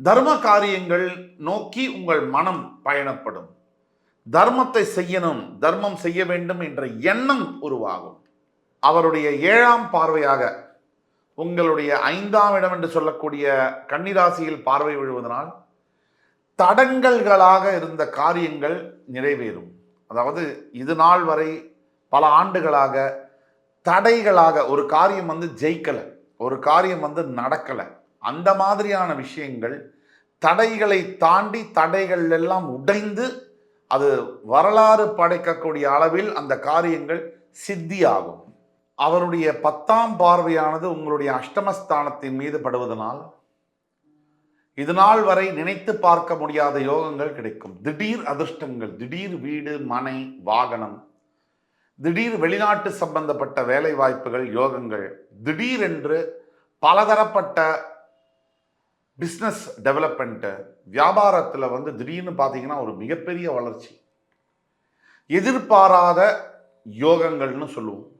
தர்ம காரியங்கள் நோக்கி உங்கள் மனம் பயணப்படும். தர்மத்தை செய்யணும் தர்மம் செய்ய வேண்டும் என்ற எண்ணம் உருவாகும். அவருடைய ஏழாம் பார்வையாக உங்களுடைய ஐந்தாம் இடம் என்று சொல்லக்கூடிய கன்னிராசியில் பார்வை விழுவதனால் தடங்கல்களாக இருந்த காரியங்கள் நிறைவேறும். அதாவது இது நாள் வரை பல ஆண்டுகளாக தடைகளாக ஒரு காரியம் வந்து ஜெயிக்கலை ஒரு காரியம் வந்து நடக்கலை. அந்த மாதிரியான விஷயங்கள் தடைகளை தாண்டி தடைகள் எல்லாம் உடைந்து அது வரலாறு படைக்கக்கூடிய அளவில் அந்த காரியங்கள் சித்தியாகும். அவருடைய பத்தாம் பார்வையானது உங்களுடைய அஷ்டமஸ்தானத்தின் மீது படுவதனால் இது நாள் வரை நினைத்து பார்க்க முடியாத யோகங்கள் கிடைக்கும். திடீர் அதிர்ஷ்டங்கள் திடீர் வீடு மனை வாகனம் திடீர் வெளிநாட்டு சம்பந்தப்பட்ட வேலை வாய்ப்புகள் யோகங்கள் திடீரென்று பலதரப்பட்ட பிஸ்னஸ் டெவலப்மெண்ட்டு வியாபாரத்தில் வந்து திடீர்னு பார்த்தீங்கன்னா ஒரு மிகப்பெரிய வளர்ச்சி. எதிர்பாராத யோகங்கள்னு சொல்லுவோம்.